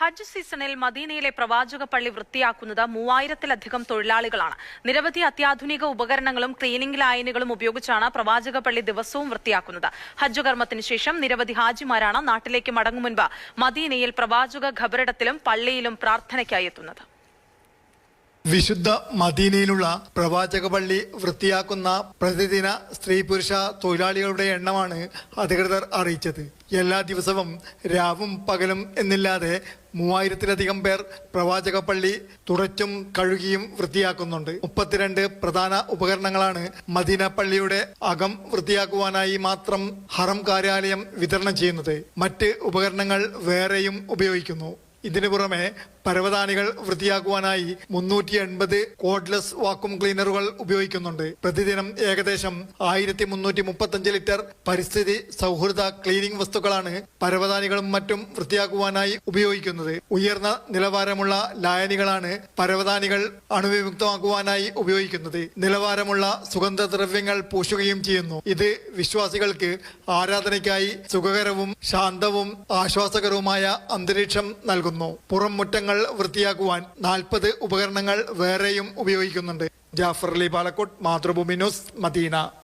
ഹജ്ജ് സീസണിൽ മദീനയിലെ പ്രവാചക പള്ളി വൃത്തിയാക്കുന്നത് മൂവായിരത്തിലധികം തൊഴിലാളികളാണ്. നിരവധി അത്യാധുനിക ഉപകരണങ്ങളും ക്ലീനിംഗ് ലൈനുകളും ഉപയോഗിച്ചാണ് പ്രവാചക പള്ളി ദിവസവും വൃത്തിയാക്കുന്നത്. ഹജ്ജ് കർമ്മത്തിന് ശേഷം നിരവധി ഹാജിമാരാണ് നാട്ടിലേക്ക് മടങ്ങും മുൻപ് മദീനയിൽ പ്രവാചക ഖബറിടത്തിലും പള്ളിയിലും പ്രാർത്ഥനയ്ക്കായി എത്തുന്നത്. വിശുദ്ധ മദീനയിലുള്ള പ്രവാചക പള്ളി വൃത്തിയാക്കുന്ന പ്രതിദിന സ്ത്രീ പുരുഷ തൊഴിലാളികളുടെ എണ്ണമാണ് അധികൃതർ അറിയിച്ചത്. എല്ലാ ദിവസവും രാവും പകലും എന്നില്ലാതെ മൂവായിരത്തിലധികം പേർ പ്രവാചക പള്ളി തുടച്ചും കഴുകിയും വൃത്തിയാക്കുന്നുണ്ട്. മുപ്പത്തിരണ്ട് പ്രധാന ഉപകരണങ്ങളാണ് മദീന പള്ളിയുടെ അകം വൃത്തിയാക്കുവാനായി മാത്രം ഹറം കാര്യാലയം വിതരണം ചെയ്യുന്നത്. മറ്റ് ഉപകരണങ്ങൾ വേറെയും ഉപയോഗിക്കുന്നു. ഇതിനു പുറമെ പരവതാനികൾ വൃത്തിയാക്കുവാനായി മുന്നൂറ്റി എൺപത് കോഡ്ലെസ് വാക്വം ക്ലീനറുകൾ ഉപയോഗിക്കുന്നുണ്ട്. പ്രതിദിനം ഏകദേശം ആയിരത്തി മുന്നൂറ്റി മുപ്പത്തഞ്ച് ലിറ്റർ പരിസ്ഥിതി സൗഹൃദ ക്ലീനിംഗ് വസ്തുക്കളാണ് പരവതാനികളും മറ്റും വൃത്തിയാക്കുവാനായി ഉപയോഗിക്കുന്നത്. ഉയർന്ന നിലവാരമുള്ള ലായനികളാണ് പരവതാനികൾ അണുവിമുക്തമാക്കുവാനായി ഉപയോഗിക്കുന്നത്. നിലവാരമുള്ള സുഗന്ധദ്രവ്യങ്ങൾ പൂശുകയും ചെയ്യുന്നു. ഇത് വിശ്വാസികൾക്ക് ആരാധനയ്ക്കായി സുഖകരവും ശാന്തവും ആശ്വാസകരവുമായ അന്തരീക്ഷം നൽകുന്നു. പുറം മുറ്റങ്ങൾ വൃത്തിയാക്കുവാൻ നാൽപ്പത് ഉപകരണങ്ങൾ വേറെയും ഉപയോഗിക്കുന്നുണ്ട്. ജാഫർ അലി പാലക്കോട്ട് മാതൃഭൂമി ന്യൂസ് മദീന.